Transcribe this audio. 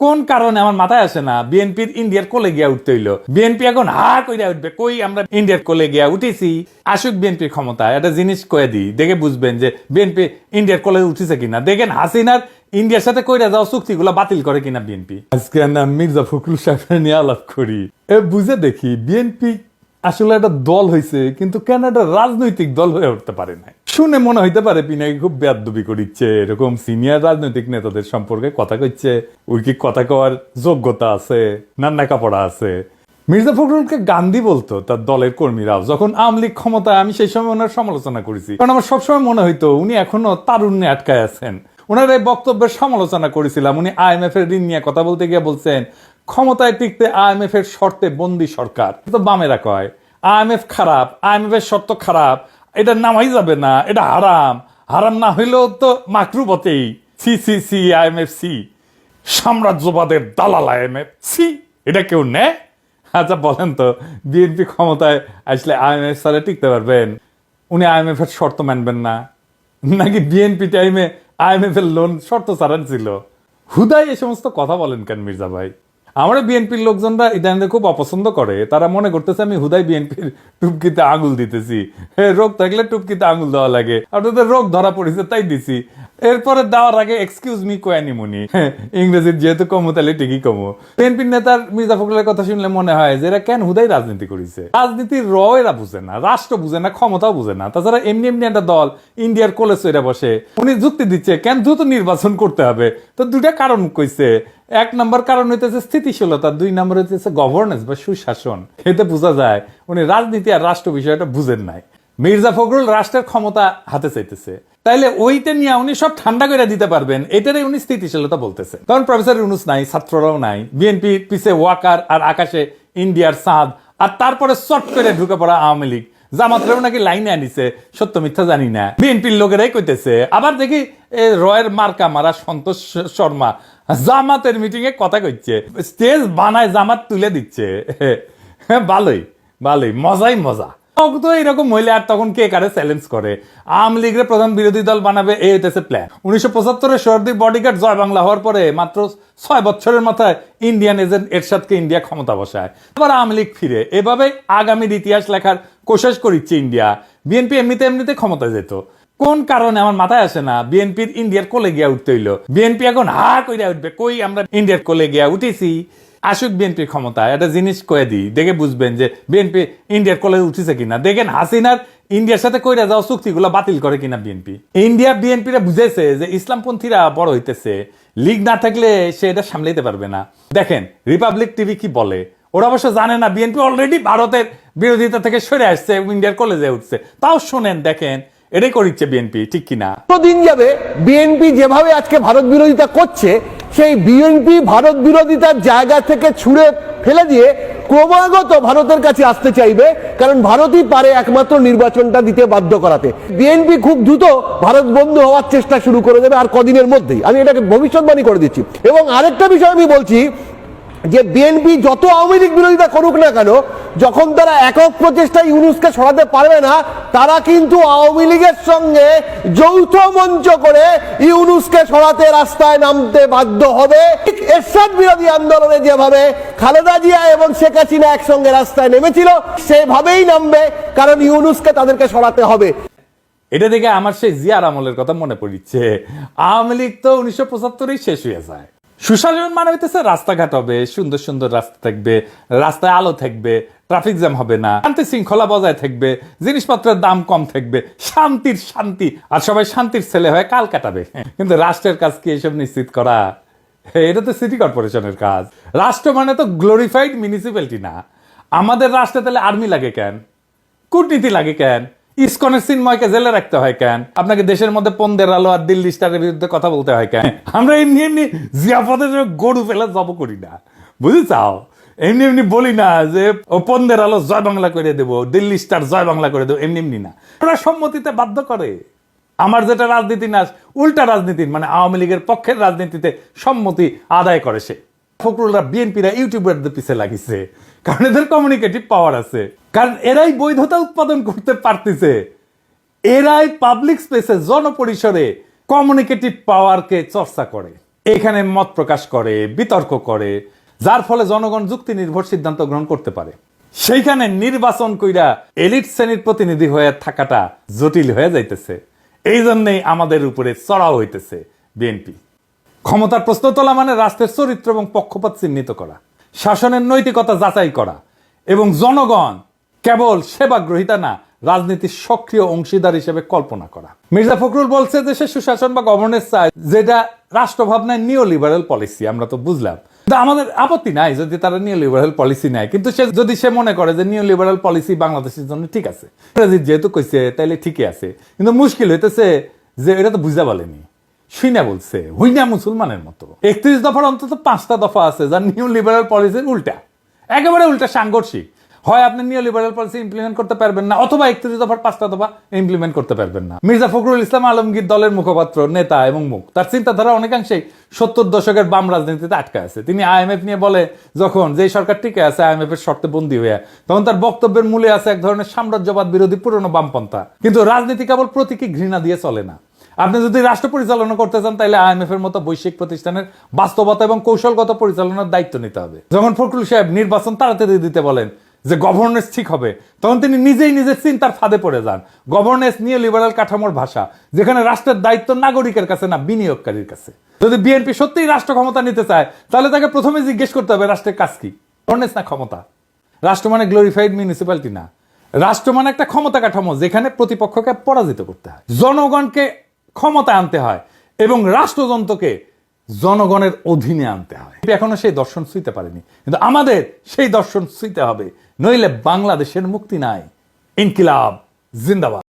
কোন কারণে আমার মাথায় আসে না? বিএনপির ইন্ডিয়ার কোলে গিয়া উঠতে হইল। বিএনপি এখন হা কইরা উঠবে, কই আমরা ইন্ডিয়ার কোলে গিয়া উঠেছি? আসুক বিএনপির ক্ষমতা, একটা জিনিস কয়ে দিই, দেখে বুঝবেন যে বিএনপি ইন্ডিয়ার কোলে উঠেছে কিনা। দেখেন হাসিনার ইন্ডিয়ার সাথে কইরা যাওয়া চুক্তিগুলো বাতিল করে কিনা বিএনপি আজকে নাম মির্জা ফখরুল সাহেবের নিয়ে আলাপ করি। এ, বুঝে দেখি বিএনপি আসলে একটা দল হয়েছে কিন্তু কেন একটা রাজনৈতিক দল হয়ে উঠতে পারে না শুনে মনে হইতে পারে পিনাকি খুব বেদবি করিচ্ছে, এরকম সিনিয়র রাজনৈতিক নেতাদের সম্পর্কে কথা কইছে ওই কি কথা কওয়ার যোগ্যতা আছে নান্না কাপড়া আছে? মির্জা ফখরুলকে গান্ধী বলতো, তার দলের কর্মীরাও, যখন আওয়ামী লীগ ক্ষমতায়, আমি সেই সময় ওনার সমালোচনা করেছি। কারণ আমার সবসময় মনে হইতো, উনি এখনও তারুণ্যে আটকায় আছেন। ওনার এই বক্তব্যের সমালোচনা করেছিলাম, উনি আইএমএফ এর ঋণ নিয়ে কথা বলতে গিয়ে বলছেন, ক্ষমতায় টিকতে আইএমএফ এর শর্তে বন্দি সরকার। তো বামেরা কয়, আইএমএফ খারাপ, আইএমএফ এর শর্ত খারাপ এটা নামাই যাবে না, এটা হারাম। হারাম না হইলেও তো মাকরু বটেই C C C IMF C. সাম্রাজ্যবাদের দালাল আইএমএফ সি। এটা কেউ নেয়? আচ্ছা বলেন তো, বিএনপি ক্ষমতায় আসলে আইএমএফ সারে টিকতে পারবেন? উনি আইএমএফ এর শর্ত মানবেন না। নাকি বিএনপি টাইমে আইএমএফ এর লোন শর্ত ছাড়ান ছিল? হুদাই এই সমস্ত কথা বলেন কেন মির্জা ভাই? আমরা বিএনপির লোকজনরা ইদানিতে খুব অপছন্দ করে। তারা মনে করতেছে, আমি হুদাই বিএনপির টুপকিতে আঙুল দিতেছি। রোগ থাকলে টুপকিতে আঙুল দেওয়া লাগে। আর তাদের রোগ ধরা পড়েছে, তাই দিছি। এরপরে দেওয়ার আগে এক্সকিউজ মি কোয়ানি মুনি? হ্যাঁ, ইংরেজির যেহেতু কমো তাহলে ঠিকই কমো। বিএনপির নেতার মির্জা ফখরুলের কথা শুনলে মনে হয় যে এরা কেন হুদাই রাজনীতি করেছে? রাজনীতির র এরা বুঝে না রাষ্ট্র বুঝে না ক্ষমতাও বুঝে না। তাছাড়া এমনি এমনি একটা দল ইন্ডিয়ার কলেজ এরা বসে উনি যুক্তি দিচ্ছে কেন দ্রুত নির্বাচন করতে হবে? তো দুটা কারণ কইছে। এক নম্বর কারণ হইতেছে স্থিতিশীলতা দুই নম্বর হইতেছে গভর্নেন্স বা সুশাসন। এতে বোঝা যায় উনি রাজনীতি আর রাষ্ট্র বিষয়টা বুঝেন নাই। মির্জা ফখরুল রাষ্ট্রের ক্ষমতা হাতে চাইতেছে। তাইলে ওইটা নিয়ে উনি সব ঠান্ডা করে দিতে পারবেন। এটারই উনি স্থিতিশীলতা বলতেছে। কারণ প্রফেসর ইউনুস নাই, ছাত্ররাও নাই। বিএনপি পিছে ওয়াকার আর আকাশে ইন্ডিয়ার চাঁদ আর তারপরে চট করে ঢুকে পড়া আওয়ামী লীগ জামাতরাও নাকি লাইনে আনিছে, সত্য মিথ্যা জানি না। বিএনপির লোকেরাই কইতেছে, আবার দেখি রয়ের মার্কা মারা সন্তোষ শর্মা জামাতের মিটিং এ কথা কইছে স্টেজ বানায় জামাত তুলে দিচ্ছে। ভালোই ভালোই, মজাই মজা। তো এরকম মহিলা আর তখন কে কারে চ্যালেঞ্জ করে? আওয়ামী লীগের প্রধান বিরোধী দল বানাবে, এই হইতেছে প্ল্যান উনিশশো পঁচাত্তরে সর্দি বডিগার্ড জয় বাংলা হওয়ার পরে মাত্র ছয় বছরের মাথায় ইন্ডিয়ান এজেন্ট এরশাদকে ইন্ডিয়া ক্ষমতা বসায়। আওয়ামী লীগ ফিরে। এভাবে আগামীর ইতিহাস লেখার কোশেষ করিচ্ছে ইন্ডিয়া বিএনপি এমনিতে এমনিতে ক্ষমতা যেত। কোন কারণে আমার মাথায় আসে না বিএনপির ইন্ডিয়ার কোলে গিয়া উঠতে হইল। বিএনপি এখন হা কইরা উঠবে, কই আমরা ইন্ডিয়ার কোলে গিয়া উঠেছি? আসুক বিএনপির ক্ষমতা, একটা জিনিস কয়ে দিই, দেখে বুঝবেন যে বিএনপি ইন্ডিয়ার কোলে উঠেছে কিনা। দেখেন হাসিনার ইন্ডিয়ার সাথে কইরা যাওয়া চুক্তিগুলো বাতিল করে কিনা বিএনপি। ইন্ডিয়া বিএনপিরা বুঝেছে যে ইসলামপন্থীরা বড় হইতেছে, লিগ না থাকলে সে এটা সামলাইতে পারবে না। দেখেন রিপাবলিক টিভি কি বলে? ওরা অবশ্য জানে না, বিএনপি অলরেডি ভারতের বিরোধিতা থেকে সরে আসছে, ইন্ডিয়ার কলেজে উঠছে। তাও শোনেন, দেখেন, এটাই করিচ্ছে বিএনপি, ঠিক কিনা? দিন যাবে, বিএনপি যেভাবে আজকে ভারত বিরোধিতা করছে সেই বিএনপি ভারত বিরোধিতার জায়গা থেকে ছুড়ে ফেলে দিয়ে ক্রমাগত ভারতের কাছে আসতে চাইবে, কারণ ভারতই পারে একমাত্র নির্বাচনটা দিতে বাধ্য করাতে। বিএনপি খুব দ্রুত ভারত বন্ধু হওয়ার চেষ্টা শুরু করে দেবে আর কদিনের মধ্যেই। আমি এটাকে ভবিষ্যৎবাণী করে দিচ্ছি। এবং আরেকটা বিষয় আমি বলছি যে বিএনপি যত আওয়ামী লীগ বিরোধিতা করুক না কেন, যখন তারা একক প্রচেষ্টায় ইউনুসকে সরাতে পারবে না, তারা কিন্তু আওয়ামী লীগের সঙ্গে যৌথ মঞ্চ করে ইউনুসকে সরাতে রাস্তায় নামতে বাধ্য হবে। এরশাদ বিরোধী আন্দোলনে যেভাবে খালেদা জিয়া এবং শেখ হাসিনা একসঙ্গে রাস্তায় নেমেছিল, সেভাবেই নামবে, কারণ ইউনুসকে তাদেরকে সরাতে হবে। এটা দেখে আমার সেই জিয়ার আমলের কথা মনে পড়িচ্ছে। আওয়ামী লীগ তো উনিশশো পঁচাত্তরেই শেষ হয়ে যায়। সুশাসন মানে হইতেছে রাস্তাঘাট হবে, সুন্দর সুন্দর রাস্তা থাকবে, রাস্তায় আলো থাকবে ট্রাফিক জ্যাম হবে না, শান্তি শৃঙ্খলা বজায় থাকবে, জিনিসপত্রের দাম কম থাকবে, শান্তির শান্তি, আর সবাই শান্তির ছেলে হয়ে কাল কাটাবে। কিন্তু রাষ্ট্রের কাজ কি এসব নিশ্চিত করা? এটা তো সিটি কর্পোরেশনের কাজ। রাষ্ট্র মানে তো গ্লোরিফাইড মিউনিসিপ্যালিটি না। আমাদের রাষ্ট্রে তাহলে আর্মি লাগে কেন? কূটনীতি লাগে কেন? ইসকনের সিনময়কে জেলে রাখতে হয় কেন? আপনাকে দেশের মধ্যে পন্দের আলো আর দিল্লি স্টারের বিরুদ্ধে কথা বলতে হয় কেন? আমরা এমনি এমনি জিয়াপথে গরু ফেলা জব করি না। বুঝে চাও এমনি এমনি বলি না যে, ও পন্দের আলো জয় বাংলা করে দেবো, দিল্লি স্টার জয় বাংলা করে দেবো, এমনি এমনি না। ওরা সম্মতিতে বাধ্য করে। আমার যেটা রাজনীতি না, উল্টা রাজনীতির মানে আওয়ামী লীগের পক্ষের রাজনীতিতে সম্মতি আদায় করে সে। ফখরুলরা, বিএনপিরা ইউটিউবারদের পিছে লাগিছে। কারণ এদের কমিউনিকেটিভ পাওয়ার আছে। কারণ এরাই বৈধতা উৎপাদন করতে পারতেছে। এরাই পাবলিক স্পেসে জনপরিসরে কমিউনিকেটিভ পাওয়ারকে চর্চা করে। এখানে মত প্রকাশ করে, বিতর্ক করে, যার ফলে জনগণ যুক্তি নির্ভর সিদ্ধান্ত গ্রহণ করতে পারে। সেইখানে নির্বাচন কইরা এলিট শ্রেণির প্রতিনিধি হয়ে থাকাটা জটিল হয়ে যাইতেছে। এই জন্যেই আমাদের উপরে চড়াও হইতেছে বিএনপি। ক্ষমতার প্রশ্ন তোলা মানে রাষ্ট্রের চরিত্র এবং পক্ষপাত চিহ্নিত করা। শাসনের নৈতিকতা যাচাই করা এবং জনগণ কেবল সেবাগ্রহিতা না, রাজনীতির সক্রিয় অংশীদার হিসেবে কল্পনা করা। মির্জা ফখরুল বলছে যে, সে সুশাসন বা গভর্নেন্স চায় যেটা রাষ্ট্র ভাবনায় নিও লিবারেল পলিসি আমরা তো বুঝলাম। আমাদের আপত্তি নাই যদি তারা নিউ লিবারেল পলিসি নেয়। কিন্তু সে যদি সে মনে করে যে নিউ লিবারেল পলিসি বাংলাদেশের জন্য ঠিক আছে। যেহেতু কইছে, তাইলে ঠিকই আছে। কিন্তু মুশকিল হইতেছে যে, এটা তো বুঝা বলেনি। শুইনা বলছে, হুইনা মুসলমানের মতো। একত্রিশ দফার অন্তত পাঁচটা দফা আছে যার নিউ লিবারাল পলিসির উল্টা। একেবারে উল্টা সাংঘর্ষিক। হয় আপনি নিউ লিবারাল পলিসি ইমপ্লিমেন্ট করতে পারবেন না, অথবা একত্রিশ দফার পাঁচটা দফা ইমপ্লিমেন্ট করতে পারবেন না। মির্জা ফখরুল ইসলাম আলমগীর দলের মুখপাত্র, নেতা এবং মুখ। তার চিন্তাধারা অনেকাংশেই সত্তর দশকের বাম রাজনীতিতে আটকে আছে। তিনি আইএমএফ নিয়ে বলে, যখন যেই সরকার টিকে আছে আইএমএফ এর শর্তে বন্দী হয়ে তখন তার বক্তব্যের মূলে আছে এক ধরনের সাম্রাজ্যবাদ বিরোধী পুরনো বামপন্থা। কিন্তু রাজনীতি কেবল প্রতীকী ঘৃণা দিয়ে চলে না। আপনি যদি রাষ্ট্র পরিচালনা করতে চান, তাহলে আইএমএফ এর মতো বৈশ্বিক প্রতিষ্ঠানের বাস্তবতা এবং কৌশলগত পরিচালনার দায়িত্ব নিতে হবে। যখন ফখরুল সাহেব নির্বাচন তাড়াতাড়ি দিতে বলেন যে গভর্নেন্স ঠিক হবে, তখন তিনি নিজেই নিজের চিন্তার ফাঁদে পড়ে যান। গভর্নেন্স নিয়ে লিবারাল কাঠামোর ভাষা, যেখানে রাষ্ট্রের দায়িত্ব নাগরিকের কাছে না বিনিয়োগকারীর কাছে। যদি বিএনপি সত্যিই রাষ্ট্র ক্ষমতা নিতে চায়, তাহলে তাকে প্রথমে জিজ্ঞেস করতে হবে, রাষ্ট্রের কাজ কি? গভর্নেন্স না ক্ষমতা? রাষ্ট্র মানে গ্লোরিফাইড মিউনিসিপ্যালিটি না। রাষ্ট্র মানে একটা ক্ষমতা কাঠামো, যেখানে প্রতিপক্ষকে পরাজিত করতে হয়। জনগণকে ক্ষমতা আনতে হয় এবং রাষ্ট্রযন্ত্রকে জনগণের অধীনে আনতে হয়। এখনও সেই দর্শন ছুঁতে পারেনি। কিন্তু আমাদের সেই দর্শন ছুঁতে হবে। নইলে বাংলাদেশের মুক্তি নাই। ইনকিলাব, জিন্দাবাদ।